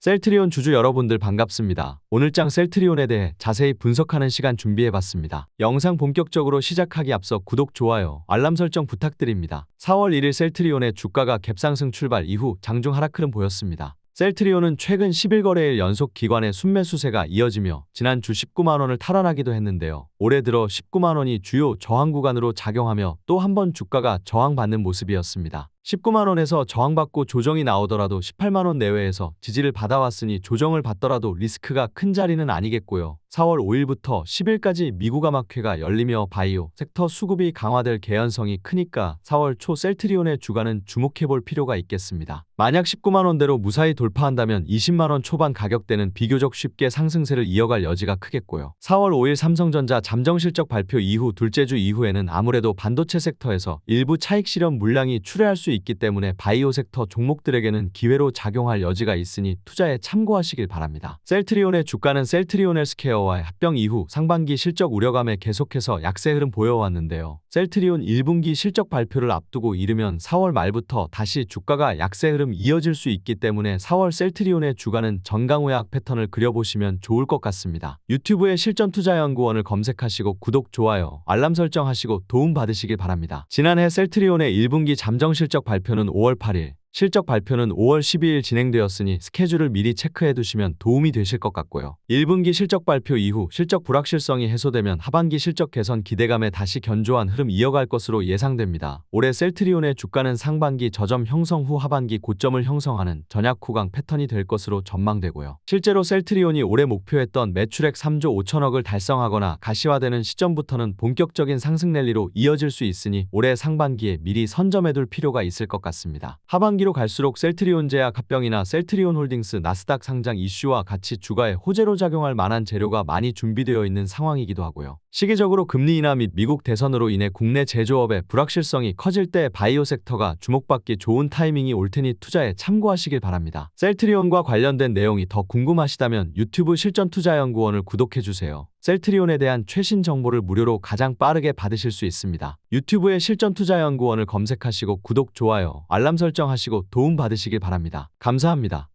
셀트리온 주주 여러분들 반갑습니다. 오늘장 셀트리온에 대해 자세히 분석하는 시간 준비해봤습니다. 영상 본격적으로 시작하기 앞서 구독, 좋아요, 알람 설정 부탁드립니다. 4월 1일 셀트리온의 주가가 갭상승 출발 이후 장중 하락 흐름 보였습니다. 셀트리온은 최근 10일 연속 기관의 순매수세가 이어지며 지난 주 19만 원을 탈환하기도 했는데요. 올해 들어 19만 원이 주요 저항 구간으로 작용하며 또 한 번 주가가 저항받는 모습이었습니다. 19만 원에서 저항받고 조정이 나오더라도 18만 원 내외에서 지지를 받아왔으니 조정을 받더라도 리스크가 큰 자리는 아니겠고요. 4월 5일부터 10일까지 미국 암학회가 열리며 바이오 섹터 수급이 강화될 개연성이 크니까 4월 초 셀트리온의 주가는 주목해볼 필요가 있겠습니다. 만약 19만 원대로 무사히 돌파한다면 20만 원 초반 가격대는 비교적 쉽게 상승세를 이어갈 여지가 크겠고요. 4월 5일 삼성전자 잠정 실적 발표 이후 둘째 주 이후에는 아무래도 반도체 섹터에서 일부 차익 실현 물량이 출회할 수 있기 때문에 바이오 섹터 종목들에게는 기회로 작용할 여지가 있으니 투자에 참고하시길 바랍니다. 셀트리온의 주가는 셀트리온 헬스케어와의 합병 이후 상반기 실적 우려감에 계속해서 약세 흐름 보여왔는데요. 셀트리온 1분기 실적 발표를 앞두고 이르면 4월 말부터 다시 주가가 약세 흐름 이어질 수 있기 때문에 4월 셀트리온의 주가는 전강호약 패턴을 그려보시면 좋을 것 같습니다. 유튜브에 실전투자연구원을 검색하시고 구독, 좋아요, 알람 설정하시고 도움 받으시길 바랍니다. 지난해 셀트리온의 1분기 잠정 실적 발표는 5월 8일, 실적 발표는 5월 12일 진행되었으니 스케줄을 미리 체크해 두시면 도움이 되실 것 같고요. 1분기 실적 발표 이후 실적 불확실성이 해소되면 하반기 실적 개선 기대감에 다시 견조한 흐름 이어갈 것으로 예상됩니다. 올해 셀트리온의 주가는 상반기 저점 형성 후 하반기 고점을 형성하는 전약 후강 패턴이 될 것으로 전망되고요. 실제로 셀트리온이 올해 목표했던 매출액 3조 5천억을 달성하거나 가시화되는 시점부터는 본격적인 상승 랠리로 이어질 수 있으니 올해 상반기에 미리 선점해둘 필요가 있을 것 같습니다. 하반기 하반기로 갈수록 셀트리온 제약 합병이나 셀트리온 홀딩스 나스닥 상장 이슈와 같이 주가에 호재로 작용할 만한 재료가 많이 준비되어 있는 상황이기도 하고요. 시기적으로 금리 인하 및 미국 대선으로 인해 국내 제조업의 불확실성이 커질 때 바이오 섹터가 주목받기 좋은 타이밍이 올 테니 투자에 참고하시길 바랍니다. 셀트리온과 관련된 내용이 더 궁금하시다면 유튜브 실전투자연구원을 구독해주세요. 셀트리온에 대한 최신 정보를 무료로 가장 빠르게 받으실 수 있습니다. 유튜브에 실전투자연구원을 검색하시고 구독, 좋아요, 알람 설정하시고 도움 받으시길 바랍니다. 감사합니다.